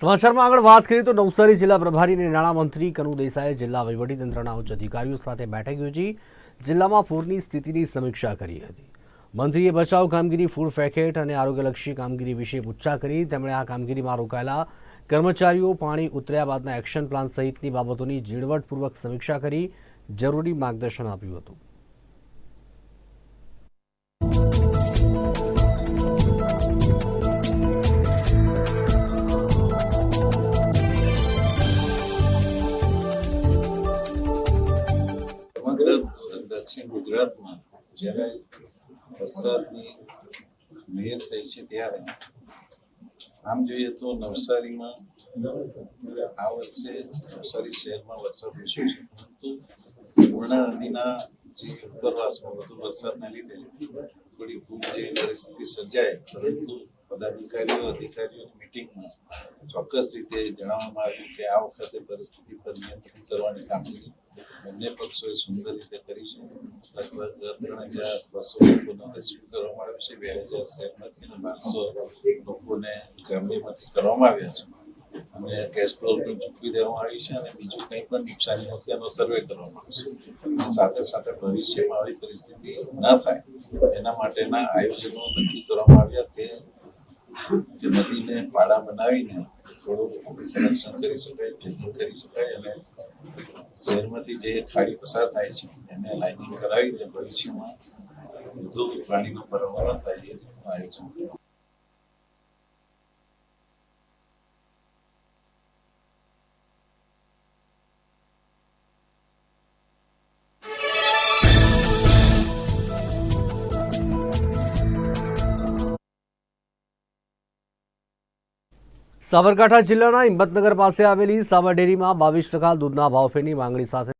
સમાચારમાં આગળ વાત કરીએ તો નવસારી જિલ્લા પ્રભારી અને નાણામંત્રી કનુ દેસાઈએ જિલ્લા વહીવટીતંત્રના ઉચ્ચ અધિકારીઓ સાથે બેઠક યોજી. જિલ્લામાં પૂરની સ્થિતિની સમીક્ષા કરી હતી. મંત્રીએ બચાવ કામગીરી, ફૂડ પેકેટ અને આરોગ્યલક્ષી કામગીરી વિશે પૂછા કરી. તેમણે આ કામગીરીમાં રોકાયેલા કર્મચારીઓ, પાણી ઉતર્યા બાદના એક્શન પ્લાન સહિતની બાબતોની ઝીણવટપૂર્વક સમીક્ષા કરી જરૂરી માર્ગદર્શન આપ્યું હતું. દક્ષિણ ગુજરાતમાં જ્યારે વરસાદની મહેર થઈ છે ત્યારે, આમ જોઈએ તો નવસારીમાં આ વર્ષે નવસારી શહેરમાં વરસાદ ઓછો છે, પરંતુ પૂર્ણા નદીના જે ઉપરવાસમાં વધુ વરસાદને લીધે થોડી ભૂખ જેવી પરિસ્થિતિ સર્જાય, પરંતુ પદાધિકારીઓ અધિકારીઓની મિટિંગમાં ચોક્કસ રીતે જણાવવામાં આવ્યું કે આ વખતે પરિસ્થિતિ પર નિયંત્રણ કરવાની કામગીરી બંને પક્ષોએ સુંદર રીતે કરી છે. લગભગ ત્રણ હજાર બસો લોકોને રેસ્ક્યુ કરવામાં આવ્યું છે. બે હજાર શહેરમાંથી અને બારસો લોકોને ગ્રામ્યમાંથી કરવામાં આવ્યા છે. અને કેસ્ટ્રોલ પણ ચૂકવી દેવામાં આવી છે અને બીજું કંઈ પણ નુકસાની હશે એનો સર્વે કરવામાં આવશે. સાથે સાથે ભવિષ્યમાં આવી પરિસ્થિતિ ન થાય એના માટેના આયોજનો નક્કી કરવામાં આવ્યા કે નદીને પાળા બનાવીને થોડું સંરક્ષણ કરી શકાય ખેતી કરી શકાય અને શહેરમાંથી જે ખાડી પસાર થાય છે, એને લાઇનિંગ કરાવીને ભવિષ્યમાં વધુ પાણીનો ભરાવો થાય એ આયોજન. સાબરકાંઠા જિલ્લાના હિંમતનગર પાસે આવેલી સાબર ડેરીમાં બાવીસ ટકા દૂધના ભાવફેરની માંગણી સાથે